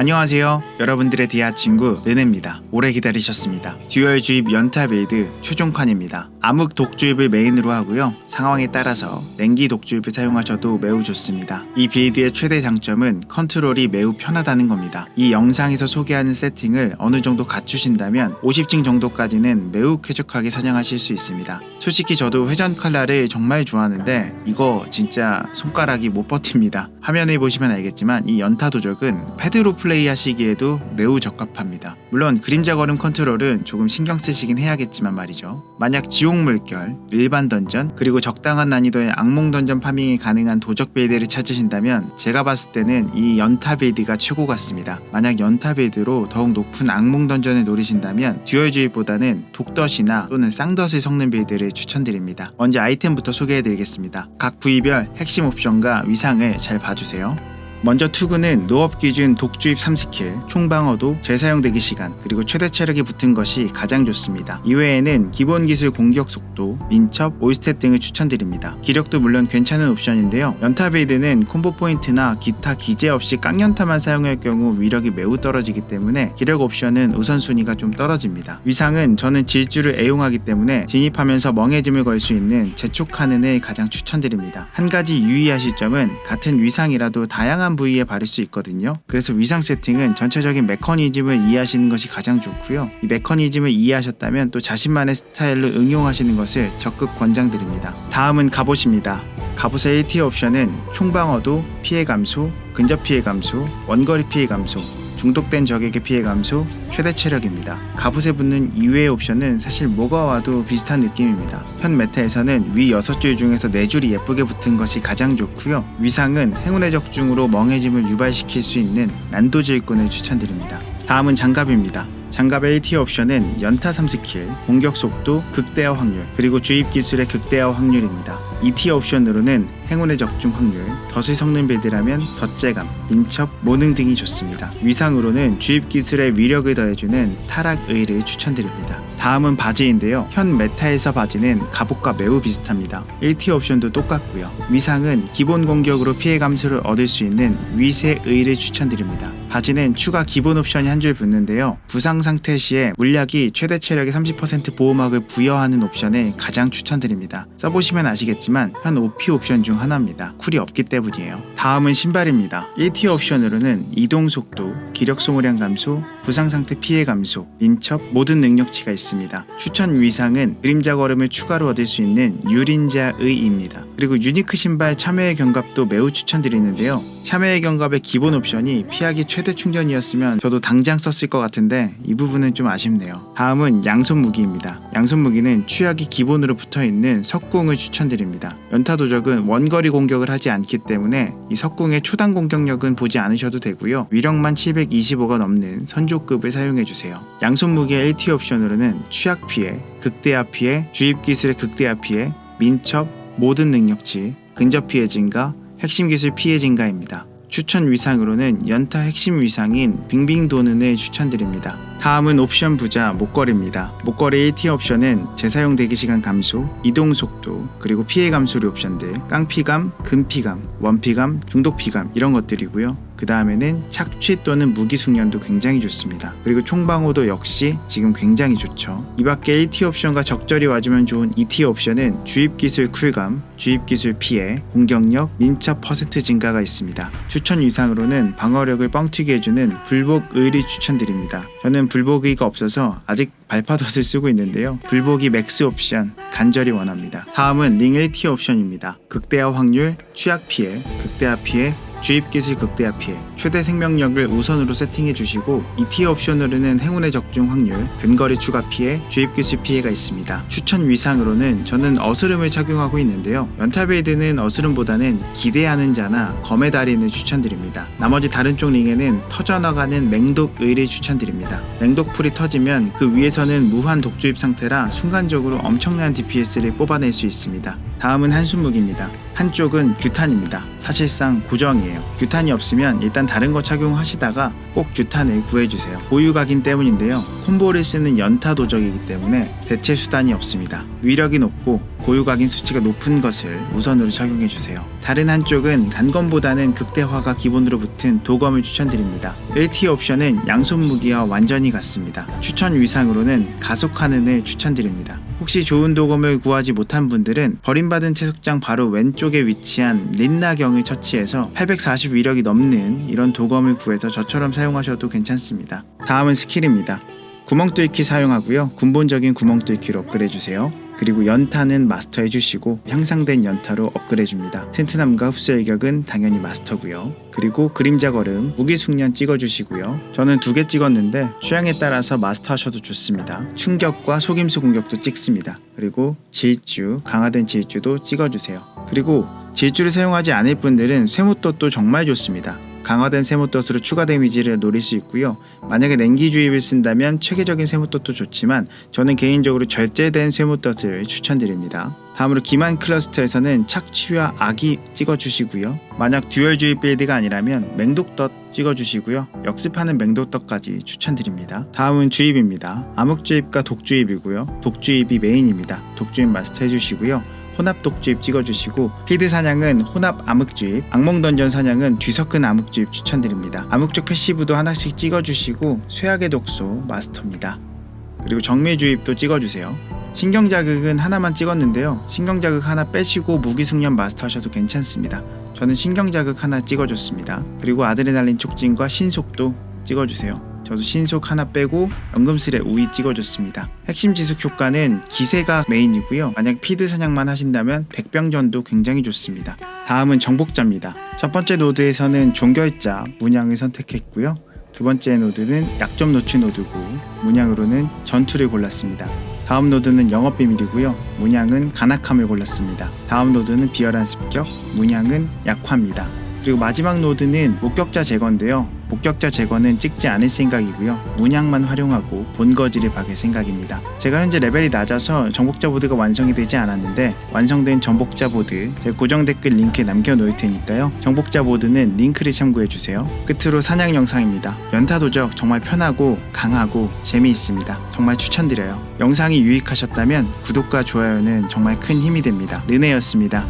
안녕하세요. 여러분들의 디아 친구 은혜입니다. 오래 기다리셨습니다. 듀얼 주입 연타 베이드 최종판입니다. 암흑 독주입을 메인으로 하고요. 상황에 따라서 냉기 독주입을 사용하셔도 매우 좋습니다. 이 빌드의 최대 장점은 컨트롤이 매우 편하다는 겁니다. 이 영상에서 소개하는 세팅을 어느 정도 갖추신다면 50층 정도까지는 매우 쾌적하게 사냥하실 수 있습니다. 솔직히 저도 회전 칼라를 정말 좋아하는데 이거 진짜 손가락이 못 버팁니다. 화면을 보시면 알겠지만 이 연타 도적은 패드로 플레이하시기에도 매우 적합합니다. 물론 그림자 걸음 컨트롤은 조금 신경 쓰시긴 해야겠지만 말이죠. 만약 지옥 물결, 일반 던전, 그리고 적당한 난이도의 악몽 던전 파밍이 가능한 도적 빌드를 찾으신다면 제가 봤을 때는 이 연타 빌드가 최고 같습니다. 만약 연타 빌드로 더욱 높은 악몽 던전을 노리신다면 듀얼 주의보다는 독덫이나 또는 쌍덫을 섞는 빌드를 추천드립니다. 먼저 아이템부터 소개해드리겠습니다. 각 부위별 핵심 옵션과 위상을 잘 봐주세요. 먼저 투구는 노업 기준 독주입 3스킬, 총방어도, 재사용 대기 시간, 그리고 최대 체력이 붙은 것이 가장 좋습니다. 이외에는 기본 기술 공격 속도, 민첩, 올스탯 등을 추천드립니다. 기력도 물론 괜찮은 옵션인데요. 연타 빌드는 콤보 포인트나 기타 기재 없이 깡연타만 사용할 경우 위력이 매우 떨어지기 때문에 기력 옵션은 우선순위가 좀 떨어집니다. 위상은 저는 질주를 애용하기 때문에 진입하면서 멍해짐을 걸 수 있는 재촉하는을 가장 추천드립니다. 한 가지 유의하실 점은 같은 위상이라도 다양한 부위에 바를 수 있거든요. 그래서 위상 세팅은 전체적인 메커니즘을 이해하시는 것이 가장 좋고요. 이 메커니즘을 이해하셨다면 또 자신만의 스타일로 응용하시는 것을 적극 권장드립니다. 다음은 갑옷입니다. 갑옷의 1티 옵션은 총방어도, 피해 감소, 근접 피해 감소, 원거리 피해 감소, 중독된 적에게 피해 감소, 최대 체력입니다. 갑옷에 붙는 이외의 옵션은 사실 뭐가 와도 비슷한 느낌입니다. 현 메타에서는 위 6줄 중에서 4줄이 예쁘게 붙은 것이 가장 좋고요. 위상은 행운의 적중으로 멍해짐을 유발시킬 수 있는 난도질 일꾼을 추천드립니다. 다음은 장갑입니다. 장갑의 1티 옵션은 연타 3스킬, 공격 속도, 극대화 확률, 그리고 주입 기술의 극대화 확률입니다. 2티 옵션으로는 행운의 적중 확률, 덫을 섞는 빌드라면 덫재감, 민첩, 모능 등이 좋습니다. 위상으로는 주입 기술의 위력을 더해주는 타락 의를 추천드립니다. 다음은 바지인데요. 현 메타에서 바지는 갑옷과 매우 비슷합니다. 1티 옵션도 똑같고요. 위상은 기본 공격으로 피해 감소를 얻을 수 있는 위세 의를 추천드립니다. 바지는 추가 기본 옵션이 한 줄 붙는데요. 부상 상태 시에 물약이 최대 체력의 30% 보호막을 부여하는 옵션을 가장 추천드립니다. 써보시면 아시겠지만 현 OP 옵션 중 하나입니다. 쿨이 없기 때문이에요. 다음은 신발입니다. 1티 옵션으로는 이동 속도, 기력 소모량 감소, 부상 상태 피해 감소, 민첩 모든 능력치가 있습니다. 추천 위상은 그림자 걸음을 추가로 얻을 수 있는 유린자의입니다. 그리고 유니크 신발 참여의 견갑도 매우 추천드리는데요. 참여의 견갑의 기본 옵션이 피하기 최대 충전이었으면 저도 당장 썼을 것 같은데 이 부분은 좀 아쉽네요. 다음은 양손 무기입니다. 양손 무기는 취약이 기본으로 붙어 있는 석궁을 추천드립니다. 연타 도적은 원거리 공격을 하지 않기 때문에 이 석궁의 초당 공격력은 보지 않으셔도 되고요. 위력만 725가 넘는 선조급을 사용해 주세요. 양손 무기의 1티 옵션으로는 취약 피해, 극대화 피해, 주입 기술의 극대화 피해, 민첩, 모든 능력치, 근접 피해 증가, 핵심 기술 피해 증가입니다. 추천 위상으로는 연타 핵심 위상인 빙빙 도는을 추천드립니다. 다음은 옵션 부자 목걸이입니다. 목걸이 1티 옵션은 재사용 대기 시간 감소, 이동 속도, 그리고 피해 감소리 옵션들, 깡피감, 금피감, 원피감, 중독피감 이런 것들이고요. 그 다음에는 착취 또는 무기 숙련도 굉장히 좋습니다. 그리고 총방어도 역시 지금 굉장히 좋죠. 이 밖에 1티 옵션과 적절히 와주면 좋은 2티 옵션은 주입 기술 쿨감, 주입 기술 피해, 공격력, 민첩 퍼센트 증가가 있습니다. 추천 위상으로는 방어력을 뻥튀기 해주는 불복 의리 추천드립니다. 저는 불복의가 없어서 아직 발파덫을 쓰고 있는데요. 불복이 맥스 옵션 간절히 원합니다. 다음은 링 1티 옵션입니다. 극대화 확률, 취약 피해, 극대화 피해, 주입 기술 극대화 피해, 최대 생명력을 우선으로 세팅해 주시고 2티어 옵션으로는 행운의 적중 확률, 근거리 추가 피해, 주입 기술 피해가 있습니다. 추천 위상으로는 저는 어스름을 착용하고 있는데요. 연타베이드는 어스름보다는 기대하는 자나 검의 달인을 추천드립니다. 나머지 다른 쪽 링에는 터져나가는 맹독 의를 추천드립니다. 맹독 풀이 터지면 그 위에서는 무한 독주입 상태라 순간적으로 엄청난 DPS를 뽑아낼 수 있습니다. 다음은 한순무기입니다. 한쪽은 규탄입니다. 사실상 고정이에요. 규탄이 없으면 일단 다른 거 착용하시다가 꼭 규탄을 구해주세요. 보유각인 때문인데요. 콤보를 쓰는 연타 도적이기 때문에 대체 수단이 없습니다. 위력이 높고 보유각인 수치가 높은 것을 우선으로 착용해주세요. 다른 한쪽은 단검보다는 극대화가 기본으로 붙은 도검을 추천드립니다. 1티 옵션은 양손 무기와 완전히 같습니다. 추천 위상으로는 가속하는을 추천드립니다. 혹시 좋은 도검을 구하지 못한 분들은 버림받은 채석장 바로 왼쪽에 위치한 린나경을 처치해서 840 위력이 넘는 이런 도검을 구해서 저처럼 사용하셔도 괜찮습니다. 다음은 스킬입니다. 구멍 뚫기 사용하고요. 근본적인 구멍 뚫기로 업그레이드 주세요. 그리고 연타는 마스터 해 주시고 향상된 연타로 업그레이드 줍니다. 튼튼함과 흡수 일격은 당연히 마스터고요. 그리고 그림자 걸음, 무기 숙련 찍어주시고요. 저는 두 개 찍었는데 취향에 따라서 마스터 하셔도 좋습니다. 충격과 속임수 공격도 찍습니다. 그리고 질주, 강화된 질주도 찍어주세요. 그리고 질주를 사용하지 않을 분들은 쇠모돛도 정말 좋습니다. 강화된 세모돛으로 추가 데미지를 노릴 수 있고요. 만약에 냉기 주입을 쓴다면 체계적인 세모돛도 좋지만 저는 개인적으로 절제된 세모돛을 추천드립니다. 다음으로 기만 클러스터에서는 착취와 악이 찍어주시고요. 만약 듀얼 주입 빌드가 아니라면 맹독떡 찍어주시고요. 역습하는 맹독떡까지 추천드립니다. 다음은 주입입니다. 암흑주입과 독주입이고요. 독주입이 메인입니다. 독주입 마스터 해주시고요. 혼합 독주입 찍어주시고 피드 사냥은 혼합 암흑주입 악몽 던전 사냥은 뒤섞은 암흑주입 추천드립니다 암흑 쪽 패시브도 하나씩 찍어주시고 쇠약의 독소 마스터입니다 그리고 정밀주입도 찍어주세요 신경자극은 하나만 찍었는데요 신경자극 하나 빼시고 무기숙련 마스터 하셔도 괜찮습니다 저는 신경자극 하나 찍어줬습니다 그리고 아드레날린 촉진과 신속도 찍어주세요 저도 신속 하나 빼고 연금술에 우위 찍어줬습니다. 핵심 지속 효과는 기세가 메인이고요. 만약 피드 사냥만 하신다면 백병전도 굉장히 좋습니다. 다음은 정복자입니다. 첫 번째 노드에서는 종결자 문양을 선택했고요. 두 번째 노드는 약점 노출 노드고 문양으로는 전투를 골랐습니다. 다음 노드는 영업 비밀이고요. 문양은 간악함을 골랐습니다. 다음 노드는 비열한 습격, 문양은 약화입니다. 그리고 마지막 노드는 목격자 제거인데요. 목격자 제거는 찍지 않을 생각이고요. 문양만 활용하고 본거지를 박을 생각입니다. 제가 현재 레벨이 낮아서 정복자 보드가 완성이 되지 않았는데 완성된 정복자 보드 제 고정 댓글 링크에 남겨놓을 테니까요. 정복자 보드는 링크를 참고해 주세요. 끝으로 사냥 영상입니다. 연타 도적 정말 편하고 강하고 재미있습니다. 정말 추천드려요. 영상이 유익하셨다면 구독과 좋아요는 정말 큰 힘이 됩니다. 르네였습니다.